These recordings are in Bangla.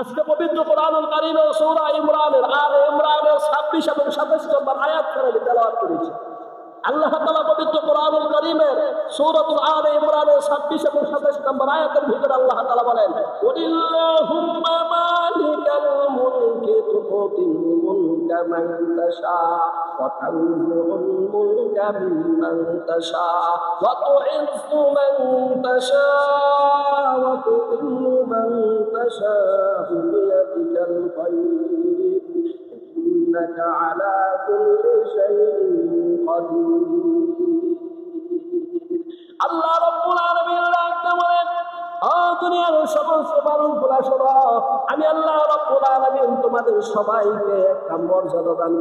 আজকে পবিত্র কোরআনুল কারীমের সূরা ইমরানের আর ইমরানের 26 এবং 27 নম্বর আয়াত করে তেলাওয়াত করেছি। আল্লাহ তাআলা পবিত্র কোরআনুল কারীমের সূরাতুল আলে ইমরানের 26 এবং 27 নম্বর আয়াতের ভিতরে আল্লাহ তাআলা বলেন মালিকাল মুলকি তুতিল মুলকা মান তাশা। ওয়া তানজিউল মুলকা মিম্মান তাশা ওয়া তুইজ্জু মান তাশা ওয়া তুযিল্লু মান তাশা বিয়াদিকাল খায়র إنك على كل شيء قدير আল্লাহ রব্বুল আলামিন ডাকতে বলেন ও দুনিয়ার আমি আল্লাহ তোমাদের সবাইকে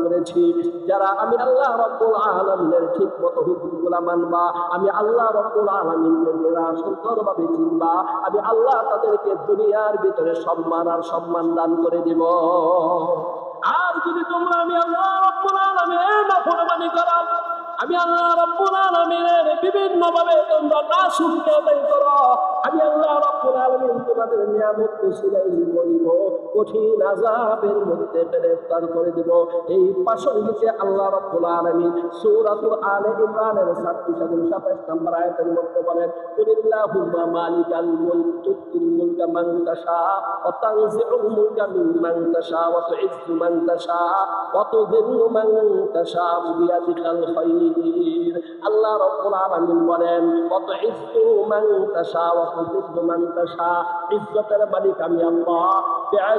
করেছি। যারা আমি আল্লাহ ঠিক মতো মানবা, আমি সুন্দরভাবে চিনবা, আমি আল্লাহ তাদেরকে দুনিয়ার ভিতরে সম্মান আর সম্মান দান করে দিব। আর যদি তোমরা আমি আল্লাহ রব্বুল আলামিনের নাফরমানি করো আমি আল্লাহ রব্বুল আলামিনের বিভিন্ন ভাবে তোমরা না শুনতে করো আমি আল্লাহ রব্বুল আলামিন তোমাদের নিয়ামত বলিব। কঠিন আযাবের মধ্যে গ্রেফতার করে দিব। এই প্রাসঙ্গিকে আল্লাহ রব্বুল আলামিন ইমরানের 36 এবং 27 নম্বর আয়াতের মধ্যে বলেন, কুলিল্লাহুম্মা মালিকাল মুলক তুতিল মুলকা মান তাশা, ওয়া তাশা, ওয়া মান তাশা, ওয়া মান তাশা, বিয়াদিকাল আল্লাহ রাব্বুল আলামিন বলেন, ওয়া মান তাশা, ওয়া মান তাশা, ইজ্জতের মালিক আমি আল্লাহ।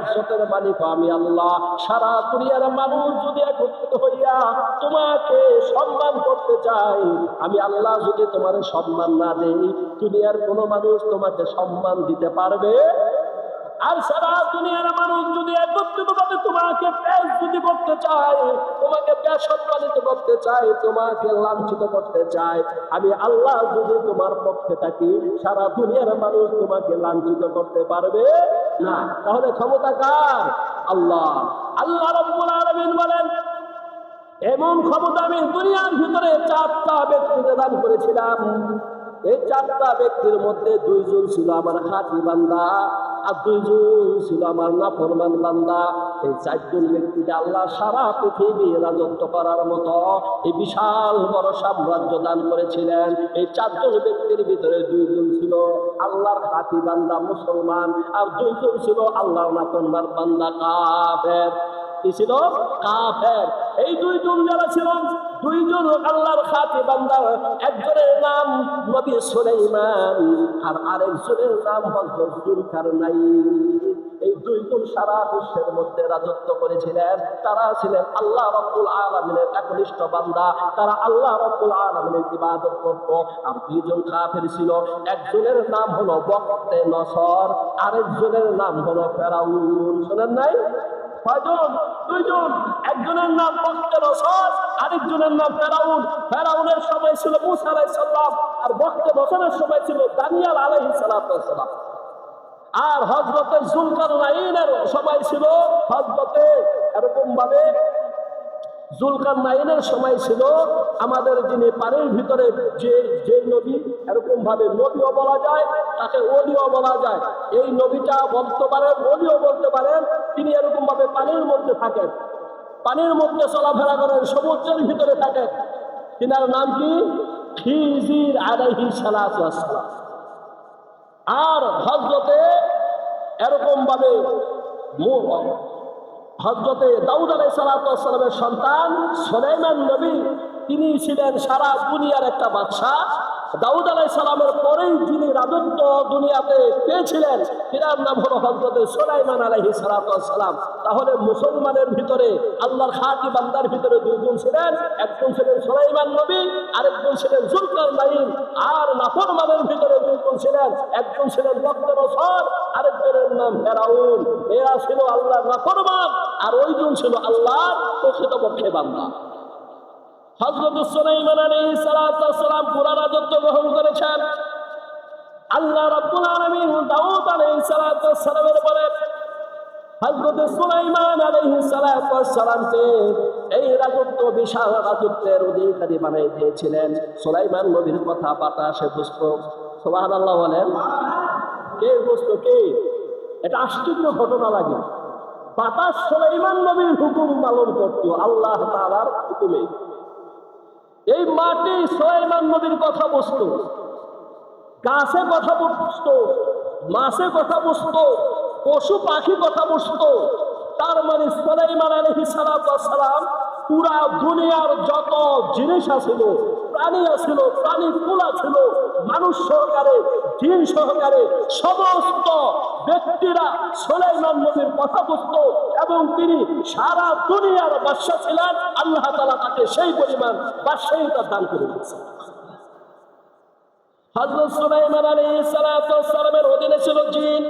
বেইজ্জতের মালিক আমি আল্লাহ। সারা দুনিয়ার মানুষ যদি একত্রিত হইয়া তোমাকে সম্মান করতে চাই আমি আল্লাহ যদি তোমার সম্মান না দেই, দুনিয়ার কোনো মানুষ তোমাকে সম্মান দিতে পারবে? আর সারা দুনিয়ার মানুষ যদি একত্রিত ভাবে তোমাকে পেশ যদি করতে চায়, তোমাকে বেসম্মানিত করতে চায়, তোমাকে লাঞ্ছিত করতে চায়, আমি আল্লাহ যদি তোমার পক্ষে থাকি, সারা দুনিয়ার মানুষ তোমাকে লাঞ্ছিত করতে পারবে? না, তাহলে ক্ষমতা কার? আল্লাহ। আল্লাহ রব্বুল আলমিন বলেন, এমন ক্ষমতা আমি দুনিয়ার ভিতরে চারটা ব্যক্তিকে দান করেছিলাম। এই চারটা ব্যক্তির মধ্যে দুইজন ছিল আমার হাতি বান্দা। ছিল আমার না ফরমান বান্দা। এই চারজন ব্যক্তিকে আল্লাহ সারা পৃথিবী রাজত্ব করার মতো এই বিশাল বড় সাম্রাজ্য দান করেছিলেন। এই চারজন ব্যক্তির ভিতরে দুইজন ছিল আল্লাহর হাতি বান্দা মুসলমান আর দুইজন ছিল আল্লাহর নাফরমান বান্দা কাফের। কি ছিল? কাফের। এই দুইজন যারা ছিল দুইজন আল্লাহর খাতি বান্দা, একজনের নাম নবী সুলাইমান, আর আরেকজনের নাম হযরত জুলকারনাইন এই দুইজন সারা বিশ্বের মধ্যে রাজত্ব করেছিলেন। তারা ছিলেন আল্লাহ রব্বুল আলামিনের একনিষ্ঠ বান্দা। তারা আল্লাহ রব্বুল আলামিনের ইবাদত করত। আর দুইজন কাফের ছিল। একজনের নাম হলো বক্তে নসর, আরেকজনের নাম হলো ফেরাউন। শোনেন নাই? কয়জন? দুইজন। একজনের নাম বক্তের রসদ আরেকজনের নাম ফেরাউন। ফেরাউনের সময় ছিল মুসা আলাইসাল্লাম আর বক্তে বসনের সময় ছিল দানিয়াল আলাইহিস সালাম আর হজরতের জুলকার লাইনের সময় ছিল হজরতে এরকম ভাবে জুলকার নাইনের সময় ছিল, আমাদের যিনি পানির ভিতরে যে যে নবী, এরকম ভাবে নবীও বলা যায়, তাকে অলিও বলা যায়। এই নবীটা বলতে পারেন অলিও বলতে পারেন তিনি এরকম ভাবে পানির মধ্যে থাকেন। পানির মধ্যে চলাফেরা করেন, সমুদ্রের ভিতরে থাকেন। তিনার নাম কি? খিজির আলাইহি ওয়াসসালাম। আর হজরতে এরকম ভাবে হজরতে দাউদ আলাই সালাতামের সন্তান সোলাইমান নবী তিনি ছিলেন সারা দুনিয়ার একটা বাদশাহ। দাউদ আলাই সালামের পরেই যিনি রাজত্ব দুনিয়াতে পেয়েছিলেন, তিনার নাম হলো হজরতে সোলাইমান আলাইহি সালাম তাহলে মুসলমানের ভিতরে, আল্লাহর খাতি বান্দার ভিতরে দুজন ছিলেন। একজন ছিলেন সোলাইমান নবী আরেকজন ছিলেন জুলকার নাইন আর নাফরমানের ভিতরে দুজন ছিলেন। একজন ছিলেন বক্তের সর আরেকজনের নাম ফেরাউন। এরা ছিল আল্লাহ নাফরমান, আর ওইজন ছিল আল্লাহর প্রকৃতপক্ষে বান্দা। হজরত সুলাইমান আলাইহিস সালাম পুরা রাজত্ব গ্রহণ করেছেন। আল্লাহ রাব্বুল আলামিন দাউদ আলাইহিস সালামের পরে হযরত সুলাইমান আলাইহিস সালামকে এই রাজত্ব, বিশাল রাজত্বের অধিকারী বানাই দিয়েছিলেন। সুলাইমান নবীর কথা বাতাসে বুঝত সুবহানাল্লাহ বলেন, কে বুঝত কে? এটা আশ্চর্য ঘটনা লাগে। বাতাস সুলাইমান নবীর হুকুম পালন করতো, আল্লাহ তাআলার হুকুমে। এই মাটি সোয়েমান নদীর কথা বসতো গাছে কথা বসতো মাছে কথা বসতো পশু পাখি কথা বসতো তার মানে সোলাইমান আলহিস পুরা দুনিয়ার যত জিনিস আছিল প্রাণী আছিল, প্রাণী কুলা ছিল মানুষ সহকারে, জিন সহকারে সমস্ত ব্যক্তিরা সোলাইমান নবীর কথা বুঝত এবং তিনি সারা দুনিয়ার ছিলেন। আল্লাহ তালা তাকে সেই পরিমাণ বাদশাহিতা দান করে দিয়েছেন। হজরত আলী অধীনে ছিল জিন।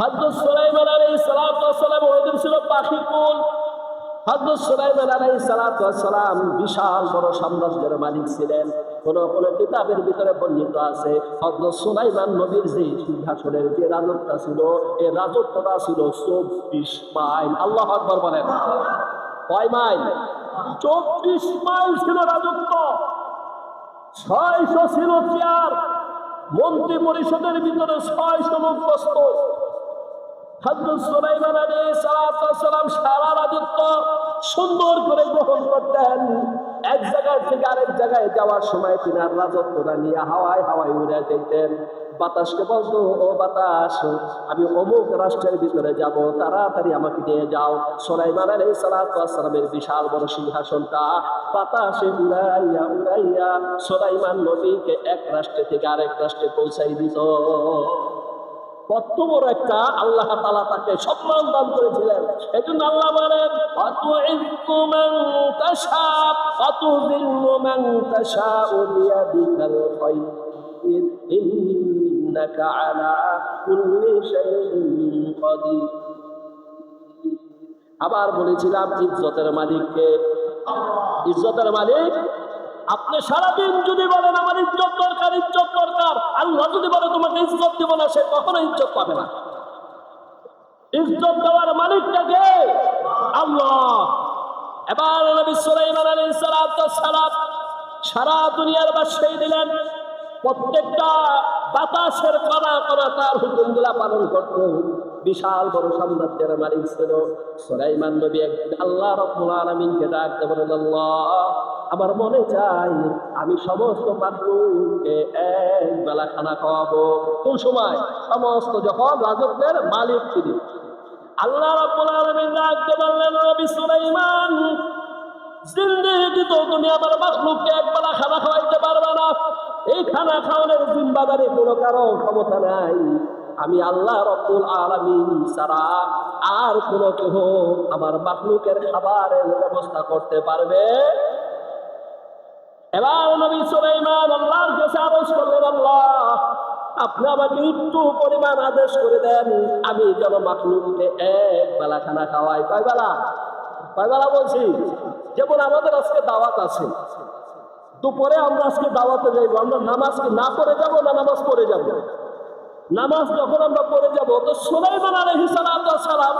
হজরত আলী অধীনে ছিল পাখি কুল। হজরত সুলাইমান আলাই সালাম বিশাল বড় সাম্রাজ্যের মালিক ছিলেন। কোন কোন কিতাবের ভিতরে বর্ণিত আছে হজরত সুলাইমান নবীর যে সিংহাসনের যে রাজত্ব ছিল, এই রাজত্বটা ছিল চব্বিশ মাইল। আল্লাহ আকবর বলেন। কয় মাইল? চব্বিশ মাইল ছিল রাজত্ব। ছয়শো ছিল চেয়ার। মন্ত্রী পরিষদের ভিতরে ছয়শো লোক বসত। সুন্দর এক জায়গার থেকে আরেক জায়গায় যাওয়ার সময় বাতাসকে বলতো, ও বাতাস, আমি অমুক রাষ্ট্রের ভিতরে যাব, তাড়াতাড়ি আমাকে নিয়ে যাও। সোলাইমান আলাইহিস সালামের বিশাল বড় সিংহাসনটা বাতাসে উড়াইয়া উড়াইয়া সোলাইমান নবীকে এক রাষ্ট্রে থেকে আরেক রাষ্ট্রে পৌঁছাই দিত। আল্লাহ তালা তাকে সম্মান দান করেছিলেন। এই জন্য আল্লাহ আবার বলেছিলাম, ইজ্জতের মালিককে। ইজ্জতের মালিক আপনি সারাদিন যদি বলেন আমার ইজ্জত দরকার ইজ্জত দরকার, আল্লাহ যদি বলে তোমাকে ইজ্জত দিব না, সে কখনো ইজ্জত পাবে না। ইজ্জত দেওয়ার মালিকটাকে আল্লাহ। এবার নবী সুলাইমান আলাইহিস সালাম সারা দুনিয়ার বাদশাহী দিলেন। প্রত্যেকটা বাতাসের কণা কণা তার হুকুমগুলা পালন করত বিশাল বড় সাম্রাজ্যের মালিক ছিল সুলাইমান নবী। একদিন আল্লাহ রব্বুল আলামিনকে ডাকতে বলেন, আল্লাহ আমার মনে চাই আমি সমস্ত মানুষকে এক বেলা খানা খাওয়াবো। কোন সময়? সমস্ত যখন রাজত্বের মালিক তিনি। আল্লাহ রাব্বুল আলামিন ডাকতে বললেন নবী সুলাইমান, জিন্দেগি তো তুমি আমার মাখলুককে একবেলা খানা খাওয়াইতে পারবে না। এই খানা খাওয়ানোর জিম্বাদারি কোনো কারও ক্ষমতা নাই। আমি আল্লাহ রব্বুল আলামিন ছাড়া আর কোনো কেহ আমার মাখলুকের খাবারের ব্যবস্থা করতে পারবে এবার নবী সুলাইমান আল্লাহর কাছে আদেশ করলেন, আল্লাহ, আপনি আমাকে একটু পরিমাণ আদেশ করে দেন, আমি যেন মাখলুককে এক বেলা খানা খাওয়াই। কয় বেলা? কয় বেলা বলছি, যেমন আমাদের আজকে দাওয়াত আছে, দুপুরে আমরা আজকে দাওয়াতে যাইবো, আমরা নামাজ কি না পড়ে যাব না নামাজ পড়ে যাব? নামাজ যখন আমরা পড়ে যাব, তো সুলাইমান আলাইহিস সালাম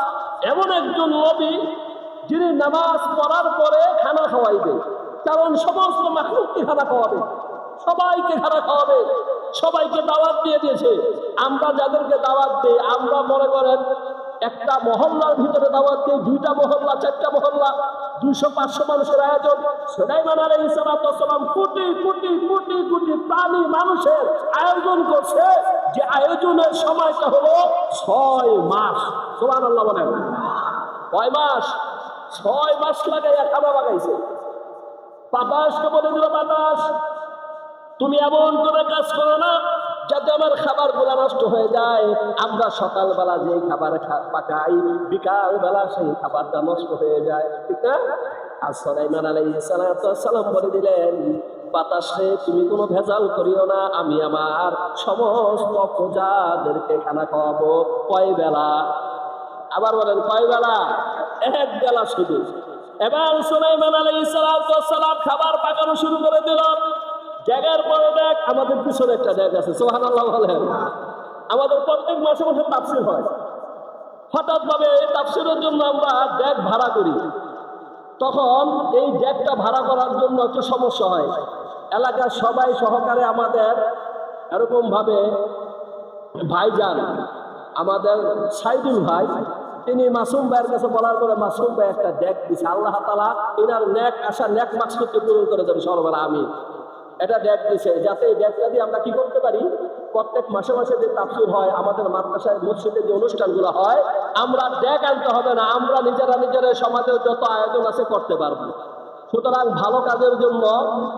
এমন একজন নবী, যিনি নামাজ পড়ার পরে খানা খাওয়াইবে। কারণ সমস্ত মাখলুককে খানা খাওয়াবে। সবাইকে খানা খাওয়াবে। সবাইকে দাওয়াত দিয়ে দিয়েছে। আমরা যাদেরকে দাওয়াত দিই, আমরা মনে করেন একটা মহল্লার ভিতরে দাওয়াত দিই, দুইটা মহল্লা, চারটা মহল্লা, দুইশো, পাঁচশো মানুষের আয়োজন। সুলাইমান আলাইহিস সালাম কোটি কোটি কোটি কোটি প্রাণী মানুষের আয়োজন করছে। যে আয়োজনের সময়টা হলো ছয় মাস। সুবহানাল্লাহ বলেন। কয় মাস। ছয় মাস লাগাইয়া খানা বাগাইছে। বাতাসকে বলে দিল, বাতাস, তুমি এমন করে কাজ করো না যাতে আমার খাবারগুলা নষ্ট হয়ে যায়। আমরা সকালবেলা যে খাবার পাকাই বিকাল বেলা সেই খাবারটা নষ্ট হয়ে যায়, ঠিক না? আর সলাইমান আলাইহিস সালাম বলে দিলেন, বাতাসে তুমি কোনো ভেজাল করিও না, আমি আমার সমস্ত প্রজাদেরকে খানা খাওয়াবো কয় বেলা আবার বলেন কয় বেলা এক বেলা শুধু। এবার সুলাইমান আলাইহিস সালাম খাবার পাকানো শুরু করে দিল। জায়গার পরে দেখ, আমাদের পিছনে একটা জায়গা আছে, সুবহানাল্লাহ বলেন আমাদের প্রত্যেক মাসে মাসে তাফসির হয়। হঠাৎ ভাবে এই তাফসিরের জন্য আমরা ড্যাগ ভাড়া করি। তখন এই ড্যাগটা ভাড়া করার জন্য একটু সমস্যা হয়। এলাকার সবাই সহকারে আমাদের এরকম ভাবে ভাইজান, আমাদের সাইদুল ভাই তিনি মাসুম ভাইয়ের কাছে বলার পরে মাসুম ভাই একটা ডেক দিছে, আল্লাহ তালা এনার ন্যাক আশা ন্যাক মাকসুদকে পূরণ করে দেবে সর্বরা আমি এটা ডেক দিছে, যাতে এই ডেকটা দিয়ে আমরা কি করতে পারি? প্রত্যেক মাসে মাসে যে তাফসির হয়, আমাদের মাদ্রাসায় মসজিদে যে অনুষ্ঠানগুলো হয়, আমরা ডেক আনতে হবে না, আমরা নিজেরা নিজেরা সমাজের যত আয়োজন আছে করতে পারব। সুতরাং ভালো কাজের জন্য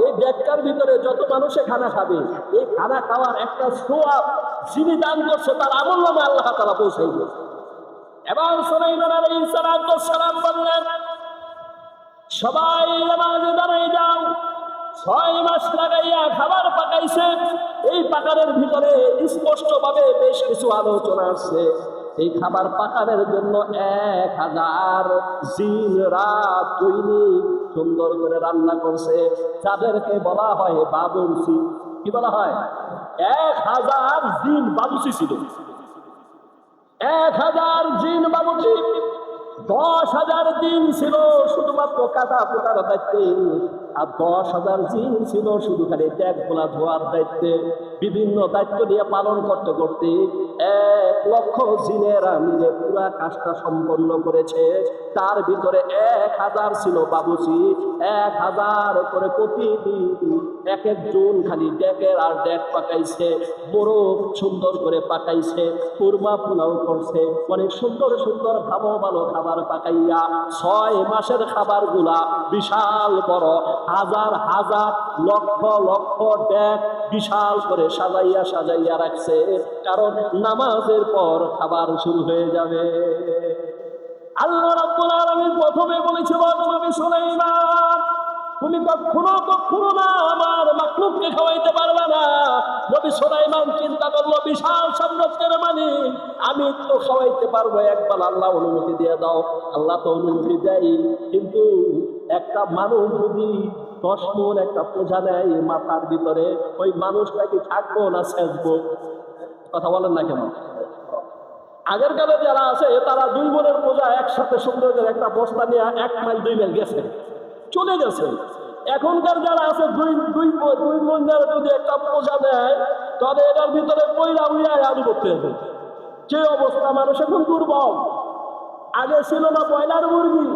এই ডেকটার ভিতরে যত মানুষে খানা খাবে, এই খানা খাওয়ার একটা সোয়াব যিনি দান করছে, তার আমল নামে আল্লাহ তারা পৌঁছাইবে। এবং সুলাইমান আলাইহিস সালাম বললেন, সবাই নামাজে দাঁড়াই যাও। ছয় মাস লাগাইয়া খাবার পাকাইছে এই পাকারের ভিতরে স্পষ্ট ভাবে বেশ কিছু আলোচনা আছে এই খাবার পাকানোর জন্য এক হাজার দিন রাত দৈনিক সুন্দর করে রান্না করছে। যাদেরকে বলা হয় বাবুসি কি বলা হয়? এক হাজার দিন বাবুসি ছিল। এক হাজার জিন বাবুজি দশ হাজার দিন ছিল শুধুমাত্র কাটা পোটার দায়িত্বে। আর দশ হাজার জিন ছিল, শুধু খালি ট্যাগ গোলা ধোয়ার দায়িত্বে। বিভিন্ন দায়িত্ব নিয়ে পালন করতে করতে এক লক্ষ জিনেরা মিলে পুরা কাজটা সম্পন্ন করেছে। তার ভিতরে এক হাজার ছিল বাবুসি এক হাজার করে প্রতিদিন এক একজন খালি ডেকের আর ডেক পাকাইছে বড় সুন্দর করে পাকাইছে, কুরমা পোলাও করছে, অনেক সুন্দর সুন্দর ভালো ভালো খাবার পাকাইয়া ছয় মাসের খাবারগুলা বিশাল বড় হাজার হাজার, লক্ষ লক্ষ ডেক বিশাল করে সাজাইয়া সাজাইয়া রাখছে। কারণ নামাজের পর খাবার শুরু হয়ে যাবে। আল্লাহ রাব্বুল আলামিন প্রথমে বলেছিল নবী সুলাইমান, তুমি কখনো কখনো না আমার মাকলুককে খাওয়াইতে পারবে না। নবী সুলাইমান চিন্তা করল, বিশাল সাম্রাজ্যের মানে আমি তো খাওয়াইতে পারব। একবার আল্লাহ অনুমতি দিয়ে দাও। আল্লাহ তো অনুমতি দেয় কিন্তু একটা মানুষ যদি দশ মন একটা পোজা নেয় মাথার ভিতরে, ওই মানুষটা কি থাকব না শেষবো কথা বলেন না কেন? আগের কালে যারা আছে, তারা দুই বোনের পূজা একসাথে সৌন্দর্যের একটা বস্তা নিয়ে এক মাইল, দুই মাইল গেছে। চলে গেছে। এখনকার যারা আছে, দুই দুই দুই বোন যারা যদি একটা পূজা নেয় তাহলে এটার ভিতরে পয়লা উইয়া আলু করতে হবে। যে অবস্থা মানুষ এখন দুর্বল। আগে ছিল না ব্রয়লার মুরগি।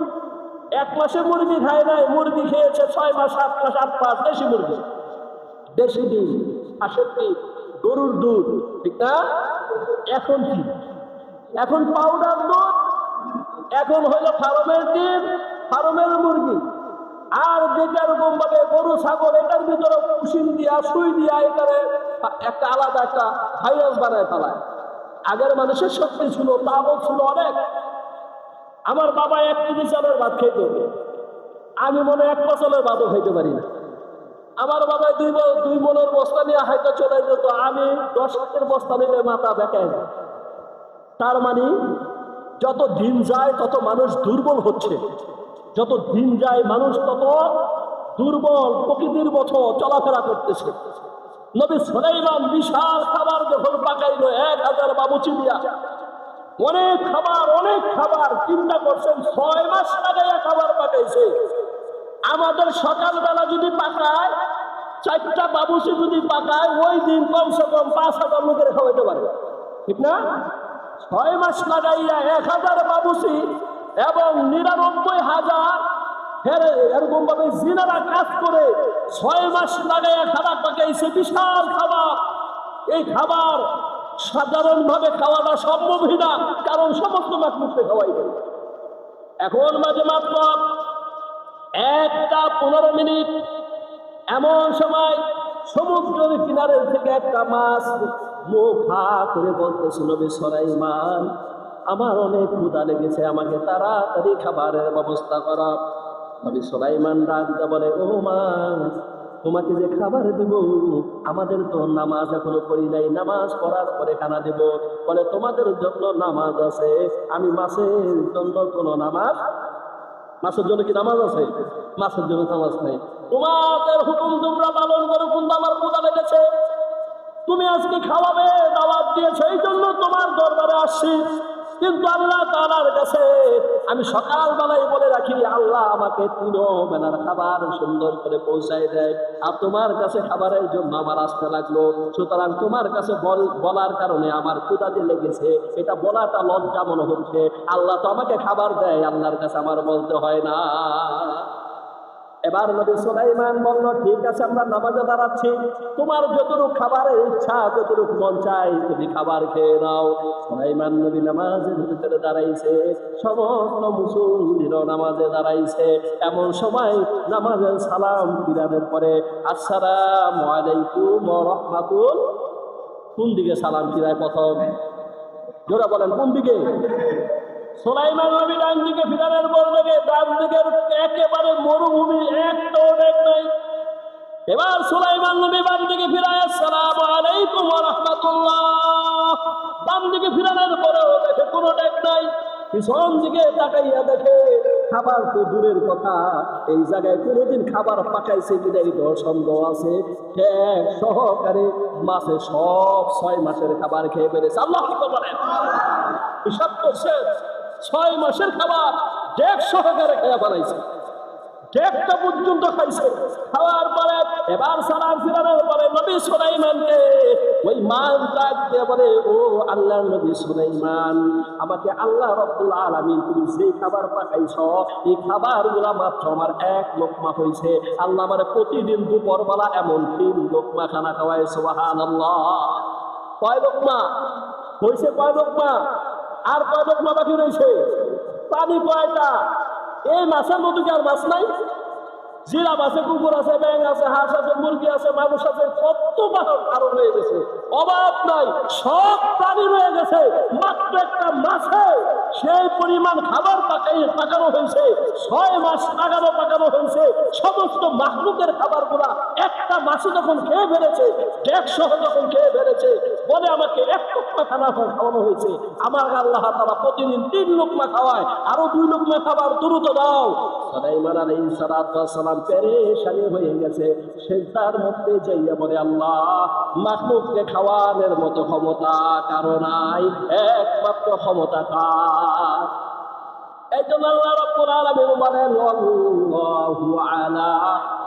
এক মাসে মুরগি খায় নাই, মুরগি খেয়েছে ছয় মাস, সাত মাস, আট মাস, দেশি মুরগি। দেশি ডিম ডিম, গরুর দুধ, ঠিক না? এখন কি? এখন পাউডার দুধ, এখন হলো ফার্মের ডিম, ফার্মের মুরগি। আর যেটা এরকম ভাবে গরু, ছাগল, এটার ভিতরে কুশিন দিয়া, সুই দিয়া এটারে একটা আলাদা একটা ভাইরাস বানায় ফেলায়। আগের মানুষের শক্তি ছিল, তাও ছিল অনেক। আমার বাবা এক কেজি চালের ভাত খেত আমি মনে এক ফসলের ভাতও খাইতে পারি না। আমার বাবা দুই দুই মনের বস্তা নিয়ে হয়তো চলে যেত আমি দশ হাতের বস্তা নিলে মাথা বেঁকায় যায় তার মানে যত দিন যায় তত মানুষ দুর্বল হচ্ছে। যত দিন যায় মানুষ তত দুর্বল, প্রকৃতির মতো চলাফেরা করতেছে। নবী সুলাইমান বিশাল খাবার যখন পাকাইলো, এক হাজার বাবুচি দিয়া। অনেক খাবার অনেক খাবার চিন্তা করছেন, ছয় মাস লাগাইয়া খাবার পাকাইছে আমাদের সকালবেলা যদি পাকায়, চারটা বাবুসি যদি পাকায়, ওই দিন কমসে কম পাঁচ হাজার লোকের খাওয়াইতে পারে ঠিক না? ছয় মাস লাগাইয়া এক হাজার বাবুসি এবং নিরানব্বই হাজার ফের এরকম ভাবে জিনারা কাজ করে ছয় মাস লাগাইয়া খাবার পাকাইছে, বিশাল খাবার। এই খাবার সাধারণভাবে খাওয়াটা সম্ভবই না, কারণ সমস্ত খাওয়াই খাওয়াইবে এখন মাঝে মাত্র একটা পনেরো মিনিট এমন সময় সমুদ্রের কিনারের থেকে একটা মাছ মুখ হা করে বলতেছিল সরাইমান আমার অনেক ক্ষুদা লেগেছে, আমাকে তাড়াতাড়ি খাবারের ব্যবস্থা করা। সলাইমান ডাক দিয়ে বলে, ও মাছ তোমাকে যে খাবার দেব, আমাদের তো নামাজ এখনও করি নাই। নামাজ পড়ার পরে খানা দেব। বলে, তোমাদের জন্য নামাজ আছে। আমি মাসের জন্য কোনো নামাজ? মাছের জন্য কি নামাজ আছে? মাছের জন্য নামাজ নেই। তোমাদের হুকুম তোমরা পালন করো, কিন্তু আমার পূজা লেগেছে। তুমি আজকে খাওয়াবে, দাওয়াত দিয়েছে এই জন্য তোমার দরবারে আসছি। কিন্তু আল্লাহ তালার কাছে আমি সকালবেলায় বলে রাখি, আল্লাহ আমাকে তিন বেলার খাবার সুন্দর করে পৌঁছায় দেয়। আর তোমার কাছে খাবারের জন্য আমার আসতে লাগল। সুতরাং তোমার কাছে বল, বলার কারণে আমার ক্ষুদাতে লেগেছে, এটা বলাটা লজ্জা মনে হচ্ছে। আল্লাহ তো আমাকে খাবার দেয়, আল্লাহর কাছে আমার বলতে হয় না। এবার নবী সুলাইমান বলল, ঠিক আছে, আমরা নামাজে দাঁড়াচ্ছি। তোমার যতটুকু খাবারের ইচ্ছা যতটুকু মন চাই, তুমি খাবার খেয়ে নাও। সুলাইমান নবী নামাজের ভিতরে দাঁড়াইছে, সমস্ত মুসলিমও নামাজে দাঁড়াইছে। এমন সময় নামাজের সালাম বিরানের পরে, আসসালামু আলাইকুম রাহমাতুল কোন দিকে সালাম ফিরায় প্রথম? জোরা বলেন, কোন দিকে? সোলাইমান নবী ডান দিকে ফিরানের দিকের একেবারে মরুভূমি একটা ডেক নাই এবার সোলাইমান নবী বাম দিকে ফিরায়, আসসালামু আলাইকুম রাহমাতুল্লাহ। বাম দিকে ফিরানোর পরেও দেখে কোনো ডেক নাই। পিছন দিকে তাকাইয়া দেখে খাবার তো দূরের কথা। এই জায়গায় কোনোদিন খাবার পাকাইছে কিনা এই সন্দেহ আছে। এক সহকারে মাসে সব ছয় মাসের খাবার খেয়ে বেড়েছে আল্লাহ বলেন। হিসাব করছে ছয় মাসের খাবার ডেক সহকারে খেয়া বানাইছে। ডেকটা পর্যন্ত খাইছে। খাওয়ার পরে এবার সালাম ফিরানোর পরে নবী সুলাইমানকে ওই মান ডাক দিয়ে বলে, ও আল্লাহ নবী সুলাইমান, আমাকে আল্লাহ রব্বুল আলামিন তুমি যে খাবার পাকাইছ এই খাবারগুলা মাত্র আমার এক লোকমা হয়েছে আল্লাহ আমার প্রতিদিন দুপুর বেলা এমন তিন লোকমা খানা খাওয়ায়, সুবহানাল্লাহ। কয় লোকমা? হয়েছে কয় লোকমা? আর কয় লোকমা বাকি রয়েছে পানি কয়টা এই মাছের মতো কি আর মাছ নাই? জিরাপ আছে কুকুর আছে ব্যাং আছে, হাঁস আছে, মুরগি আছে, মানুষ আছে, কত বাহন আরও রয়ে গেছে। অভাব নাই, সব প্রাণী রয়ে গেছে। মাত্র একটা মাছে, সেই পরিমাণ খাবার পাকাই পাকানো হয়েছে। ছয় মাস লাগানো পাকানো হয়েছে। সমস্ত মাহলুকের খাবারগুলা একটা মাছে যখন খেয়ে ফেলেছে সহ যখন খেয়ে ফেলেছে বলে আমাকে এক লোকমা খানা খাওয়ানো হয়েছে। আমার আল্লাহ তারা প্রতিদিন তিন লোকমা খাওয়ায়। আরও দুই লোকমা খাবার দ্রুত দাও। সালাইমান ওয়াস সালাম পেরেশানি হয়ে গেছে। সেজদার মধ্যে যাইয়া বলে, আল্লাহ, মাখলুককে খাওয়ানোর মতো ক্ষমতা কারও নাই। একমাত্র ক্ষমতা কার? এই জন্য আল্লাহ রাব্বুল আলামিন বলেন, আল্লাহু আলা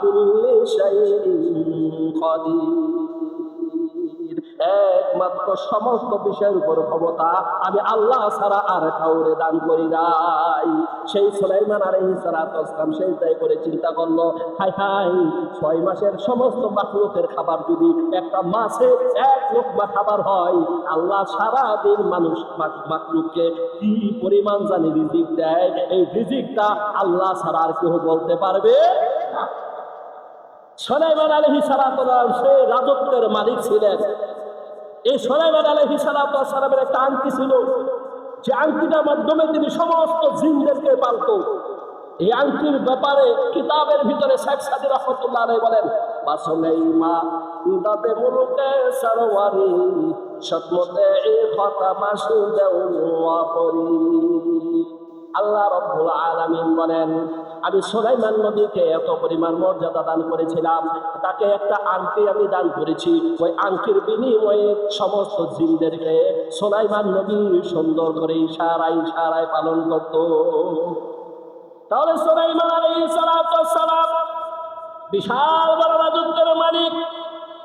কুল্লি শাইইন কাদির। একমাত্র সমস্ত বিষয়ের উপর ক্ষমতা আমি আল্লাহ ছাড়া আর কাউরে দান করি নাই। সেই সুলাইমান আলাইহিস সালাতু ওয়াসসালাম সেই দায় করে চিন্তা করল, হাই হাই, ছয় মাসের সমস্ত মাখলুকের খাবার যদি একটা মাসে এক লোকমা খাবার হয়, আল্লাহ সারা দিন মানুষ মাখ- মাখলুককে কি পরিমাণ জানি রিজিক দেয়? এই রিজিকটা আল্লাহ ছাড়া আর কেউ বলতে পারবে। সোলাইমান আলহি সালাম সে রাজত্বের মালিক ছিলেন। এই সোলাইমান আলহি সালামের একটা আংটি ছিল। যে আংটিটার মাধ্যমে তিনি সমস্ত জিনদেরকে পালত। এই আংটির ব্যাপারে কিতাবের ভিতরে শেখ সাদি রহমতুল্লাহ আলাই বলেন বাসলাইমা দাদে মুলুকে সারওয়ারি সতমতে এ খতা মাসু দেওয়া পরি। আল্লাহ রব্বুল আলামিন বলেন আমি সুলাইমান নবীকে এত পরিমাণ মর্যাদা দান করেছিলাম, তাকে একটা আংটি আমি দান করেছি। ওই আংটির বিনিময়ে সমস্ত জিনদেরকে সুলাইমান নবী সুন্দর করে ইশারায় ইশারায় পালন করত। তাহলে সুলাইমান সালাম বিশাল বড় রাজত্বের মালিক,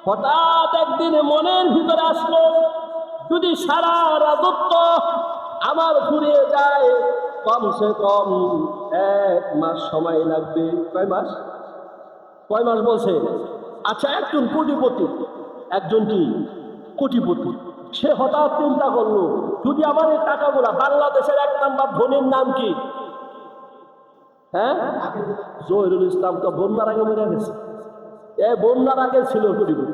হঠাৎ একদিন মনের ভিতরে আসলো, যদি সারা রাজত্ব আমার ঘুরিয়ে যায় কমসে কম এক মাস সময় লাগবে। কয় মাস? কয় মাস বলছে? আচ্ছা একজন কোটিপতি, একজন কি? কোটিপতি। সে হঠাৎ চিন্তা করল, যদি আমার এই টাকাগুলা বাংলাদেশের এক নাম্বার ধনির নাম কি? হ্যাঁ? জহিরুল ইসলাম তো বন্যার আগে মরে গেছে। এ বন্যার আগে ছিল কোটিপতি।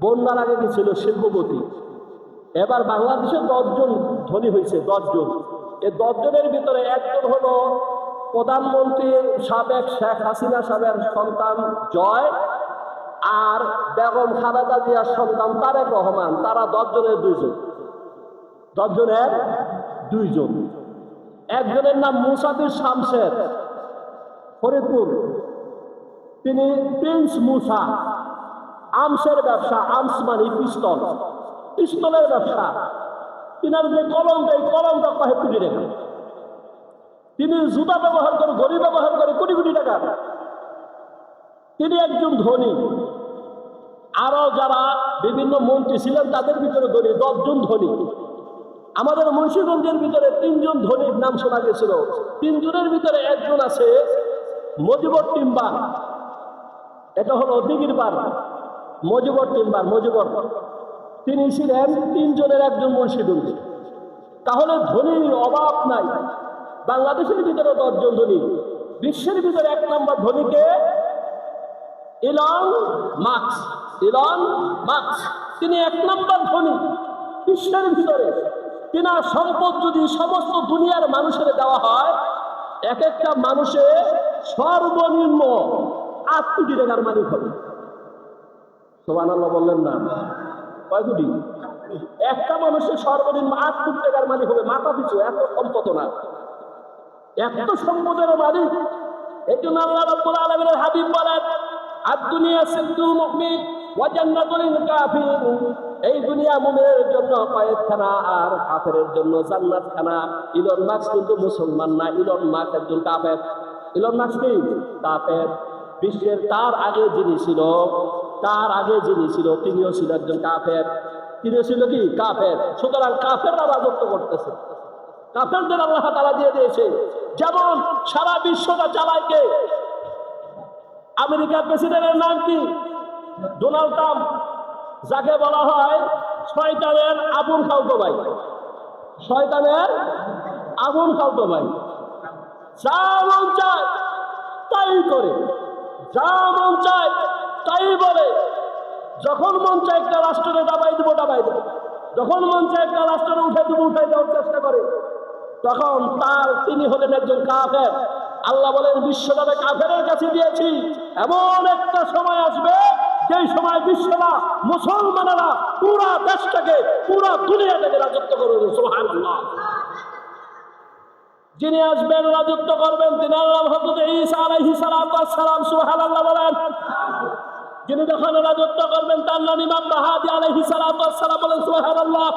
বন্যার আগে কি ছিল শিল্পপতি? এবার বাংলাদেশে দশজন ধনী হয়েছে, দশজন। এই দশজনের ভিতরে একজন হলো প্রধানমন্ত্রী সাবেক শেখ হাসিনা সাহেবের সন্তান জয় আর বেগম খালেদা জিয়ার সন্তান তারেক রহমান। তারা দশজনের দুইজন। দশজনের দুইজন। একজনের নাম মুসাফির শামসের, ফরিদপুর। তিনি প্রিন্স মুসা। আমসের ব্যবসা, আমস মানে পিস্তল। পিস্তলের ব্যবসা। তিনার যে কলমটা এই কলমটা কয়ে কোটি টাকা। তিনি জুতা ব্যবহার করে ঘড়ি ব্যবহার করে কোটি কোটি টাকা। তিনি একজন ধনী। আরও যারা বিভিন্ন মন্ত্রী ছিলেন, তাদের ভিতরে ধনী দশজন ধনী। আমাদের মুন্সীগঞ্জের ভিতরে তিনজন ধনীর নাম শোনা গেছিল। তিনজনের ভিতরে একজন আছে মজিবর টিম্বার। এটা হলো দিঘির বার মজিবর টিম্বার, মজিবর। তিনি ছিলেন তিনজনের একজন মুন্সিগঞ্জ তাহলে ধনীর অভাব নাই। বাংলাদেশের ভিতরে দশজন ধনী। বিশ্বের ভিতরে এক নম্বর ধনীকে ইলন মার্কস ইলন মার্কস তিনি এক নম্বর ধনী বিশ্বের ভিতরে। তিনার সম্পদ যদি সমস্ত দুনিয়ার মানুষের দেওয়া হয়, এক একটা মানুষের সর্বনিম্ন আট কোটি টাকার মালিক হবে। সোমান বললেন না। একটা মানুষের সর্বনিম্ন আট কোটি টাকার মালিক হবে, মাথা পিছু, এত সম্পদ না এত সম্পদের মালিক, এই জন্য আল্লাহ রাব্বুল আলামিনের হাবিব বলেন আর দুনিয়া সিদ্দুল মুমিন ওয়া জান্নাতুল কাফির। এই দুনিয়া মুমিনের জন্য কয়েকখানা আর কাফেরের জন্য জান্নাতখানা ইলন মার্কস কিন্তু মুসলমান না, ইলন মার্কস একজন কাফের। ইলন মার্কস কি? কাফের। বিশ্বের তার আগে যিনি ছিল তার আগে যিনি ছিল, তিনিও ছিল একজন কাফের। তিনিও ছিল কি? কাফের। সুতরাং কাফেররা রাজত্ব করতেছে। কাফেরদের আল্লাহ তালা দিয়ে দিয়েছে, যেমন সারা বিশ্বটা চালায় কে আমেরিকার প্রেসিডেন্টের নাম কি? Donald Trump. যাকে বলা হয় শয়তানের আগুন খাউতো ভাই। শয়তানের আগুন খাউতো ভাই। যা মন চায়, তাই করে। যা মন চায় তাই বলে, যখন মন চায় একটা রাষ্ট্রে ডাবাই দেবো, দাবাই দেবো। যখন মন চায় একটা রাষ্ট্রে উঠে দেবো উঠে দেওয়ার চেষ্টা করে। তখন তার তিনি হলেন একজন কাফের। আল্লাহ বলেন, বিশ্বটাকে কাফেরের কাছে দিয়েছি। এমন একটা সময় আসবে, যেই সময় বিশ্বটা মুসলমানেরা পুরা দেশটাকে, পুরা দুনিয়াটাকে রাজত্ব করবে। সুবহানাল্লাহ। যিনি আসবেন, রাজত্ব করবেন, তিনি আল্লাহ হজরত ঈসা আলাইহিস সালাম, সুবহানাল্লাহ বলেন। যিনি যখন রাজত্ব করবেন, তার নাম ইমাম মাহাদি আলাইহিস সালাম বলেন, সুবহানাল্লাহ।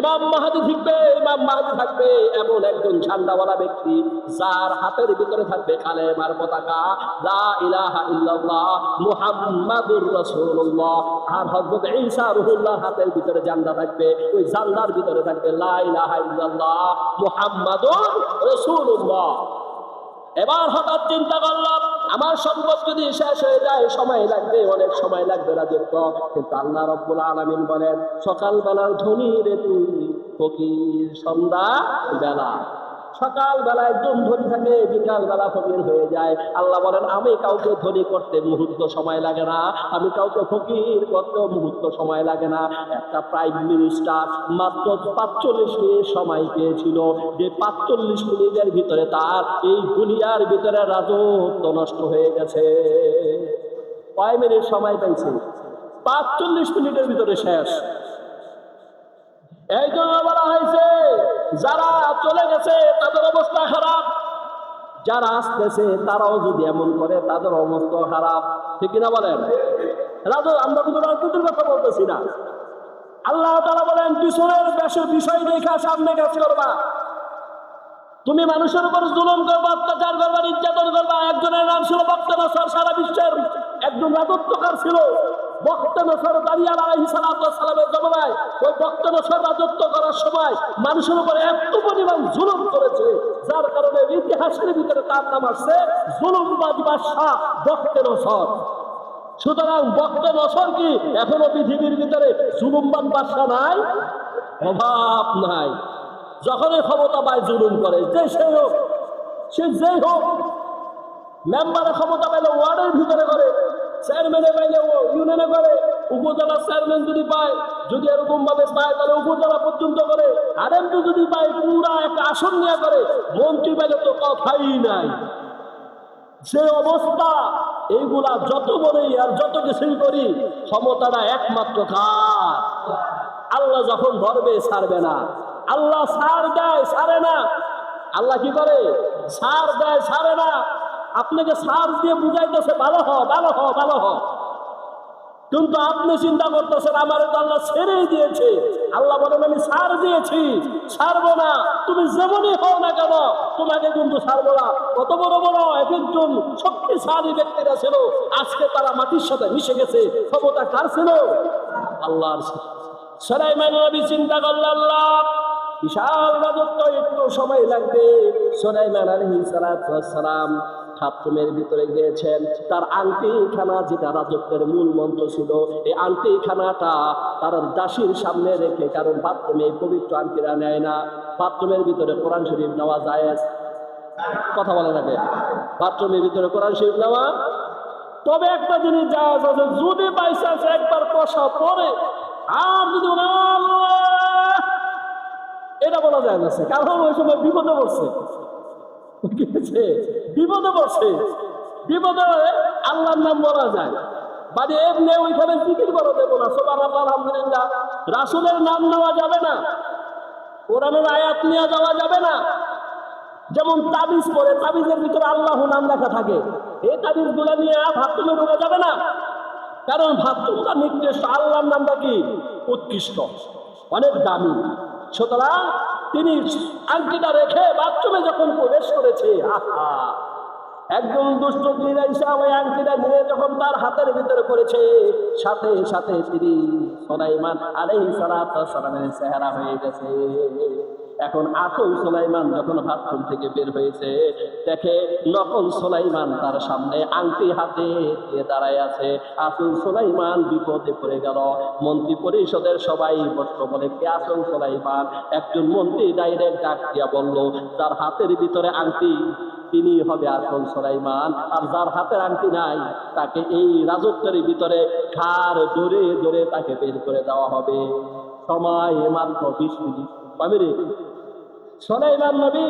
ইমাম মাহাদি থাকবে, ইমাম মাহাদি থাকবে, এমন একজন ঝান্ডাওয়ালা ব্যক্তি যার হাতের ভিতরে থাকবে কালেমার পতাকা, লা ইলাহা ইল্লাল্লাহ, মুহাম্মাদুর রাসূলুল্লাহ। আর হযরত ঈসা রুহুল্লাহ হাতের ভিতরে ঝান্ডা থাকবে, ওই ঝান্ডার ভিতরে থাকবে, লা ইলাহা ইল্লাল্লাহ, মুহাম্মাদুর রাসূলুল্লাহ। এবার হঠাৎ চিন্তা করলাম আমার সম্পদ যদি শেষ হয়ে যায়, সময় লাগবে, অনেক সময় লাগবে রাজত্ব। কিন্তু আল্লাহ রব্বুল আলমিন বলেন, সকালবেলার ধনী রে তুই, ফকির সন্ধ্যা বেলা সকাল বেলায় একজন ধনী থাকে বিকাল বেলা ফকির হয়ে যায়। আল্লাহ বলেন, আমি কাউকে ধনী করতে মুহূর্ত সময় লাগে না। আমি কাউকে ফকির করতে মুহূর্ত সময় লাগে না। একটা প্রাইম মিনিস্টার মাত্র পাঁচচল্লিশ মিনিট সময় পেয়েছিল। যে পাঁচচল্লিশ মিনিটের ভিতরে তার এই দুনিয়ার ভিতরে রাজত্ব নষ্ট হয়ে গেছে। কয় মিনিট সময় পাইছে? পাঁচচল্লিশ মিনিটের ভিতরে শেষ। এই জন্য বলা হয়েছে, যারা চলে গেছে, তাদের অবস্থা খারাপ। যারা আসতেছে, তারাও যদি এমন করে, তাদের অবস্থা খারাপ। ঠিক কিনা বলেন? রাজু, আমরা কিন্তু রাজনীতির কথা বলতেছি না। আল্লাহ তারা বলেন, পিছনের বিষয় দেখা সামনে কাজ করবা। তুমি মানুষের উপর জুলুম করবা, অত্যাচার করবা, নির্যাতন করবা। একজনের নাম ছিল বক্তা সারা বিশ্বের একজন রাজত্বকার ছিল। ওই রাজত্ব করার সময় মানুষের পরিমাণ জুলুম করেছে, যার কারণে ইতিহাসের ভিতরে সুতরাং বক্তা নসর কি? এখনও পৃথিবীর ভিতরে জুলুমবান বাদশাহ নাই? অভাব নাই। যখনই ক্ষমতা পায় জুলুম করে, যে সে হোক, সে যেই হোক মেম্বারের ক্ষমতা পাইলে ওয়ার্ডের ভিতরে করে। চেয়ারম্যানে পাইলে ও ইউনিয়নে করে, উপজেলা চেয়ারম্যান যদি পায়, যদি এরকম ভাবে পায়, তাহলে উপজেলা পর্যন্ত করে। আর এমপি যদি পায়, পুরা একটা আসন নিয়ে করে, মন্ত্রী পাইলে তো কথাই নাই। যে অবস্থা, এইগুলা যত বলি আর যত কিছুই করি, ক্ষমতাটা একমাত্র কার? আল্লাহ যখন ধরবে, ছাড়বে না। আল্লাহ সার দেয় সারে না। আল্লাহ কি করে? সার দেয় সারে না। আপনাকে সার দিয়ে বুঝাইতেছে, ভালো হ ভালো হ ভালো হ কিন্তু আপনি চিন্তা করতেছেন, আমার আল্লাহ ছেড়েই দিয়েছে। আল্লাহ বলেন, আমি সার দিয়েছি ছাড়বো না। তুমি যেমনই হও না কেন, তোমাকে কিন্তু ছাড়বো না। কত বড় বড় এক একজন শক্তিশালী ব্যক্তিরা ছিল। আজকে তারা মাটির সাথে মিশে গেছে। ক্ষমতা কার ছিল? আল্লাহর। সুলাইমান নবী চিন্তা করল আল্লাহ বিশাল রাজত্ব, একটু সময় লাগবে। সুলাইমান আলাইহিস সালাতু সালাম ভিতরে গিয়েছেন। তার আংটি খানা যেটা রাজত্বের মূল মন্ত্র ছিল, এই আংটি খানাটা তার দাসীর সামনে রেখে, কারণ বাথরুমে পবিত্র আংটিরা নেয় না। বাথরুমের ভিতরে কোরআন শরীফ নেওয়া যায় কথা বলে রাখে বাথরুমের ভিতরে কোরআন শরীফ নেওয়া। তবে একটা জিনিস যা আছে, যদি বাইসান্স একবার কষা পরে আর যদি এটা বলা যায় না কারণ ওই সময় বিপদে পড়ছে? বিপদে পড়ছে। বিপদে আল্লাহর নাম বলা যায়। মানে এমনি ওইখানে করা দেবো না। সোমান রাসুলের নাম নেওয়া যাবে না। কোরআনের আয়াত নেওয়া যাওয়া যাবে না। যেমন তাবিজ পরে তাবিজের ভিতরে আল্লাহ নাম লেখা থাকে। এই তাবিজগুলা নিয়ে ভাবতুমে ঢোকা যাবে না। কারণ ভাবতুমটা নির্দিষ্ট আল্লাহর নামটা কি? উৎকৃষ্ট। অনেক দামি। সুতরাং তিনি আংটিটা রেখে বাথরুমে যখন প্রবেশ করেছে, আহা! একজন দুষ্ট নিরাইসা ওই আংটিটা নিয়ে যখন তার হাতের ভিতরে করেছে সাথে সাথে তিনি সোনাইমান ওয়াস সালামের চেহারা হয়ে গেছে। এখন আসল সোলাইমান যখন বাথরুম থেকে বের হয়েছে, দেখে নকল সোলাইমান তার সামনে আংটি হাতে দাঁড়ায় আছে। আসল সোলাইমান বিপদে পড়ে গেল। মন্ত্রী পরিষদের সবাই বসল বলে কে আসল সোলাইমান? একজন মন্ত্রী ডাইরেক্ট ডাক দিয়া বলল, যার হাতের ভিতরে আংটি, তিনি হবে আসল সোলাইমান। আর যার হাতের আংটি নাই, তাকে এই রাজত্বের ভিতরে খার ধরে ধরে তাকে বের করে দেওয়া হবে। সময় মাত্র বিশ মিনিট। সোলাইমান নবী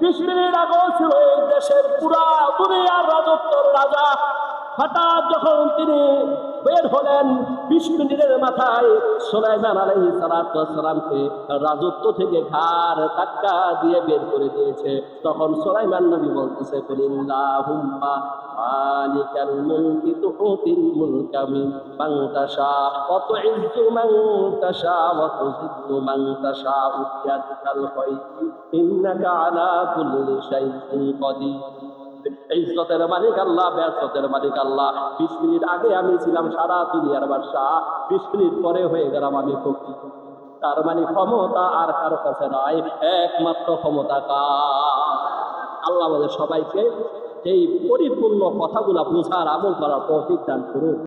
বিশ মিনিট আগেও ছিল এই দেশের পুরা দুনিয়ার রাজত্বর রাজা। হঠাৎ যখন তিনি বের হলেন বিশ মিনিটের মাথায় সোলাইমান আলহি সালামকে রাজত্ব থেকে ঘাড় ধাক্কা দিয়ে বের করে দিয়েছে। তখন সোলাইমান নবী বলতেছে, কুলিল্লাহুম্মা মালিকাল মুলকি তুতিল মুলকা মান মান তাশা ইন্নাকা আলা কুল্লি শাইইন ইজ্জতের মালিক আল্লাহ ব্যর্থতের মালিক আল্লাহ। বিশ মিনিট আগে আমি ছিলাম সারা দুনিয়ার বাদশাহ। বিশ মিনিট পরে হয়ে গেলাম আমি ফকির। তার মানে ক্ষমতা আর কারও কাছে নয় একমাত্র ক্ষমতা কার? আল্লাহ আমাদের সবাইকে এই পরিপূর্ণ কথাগুলা বোঝার আমল করার তৌফিক করুন।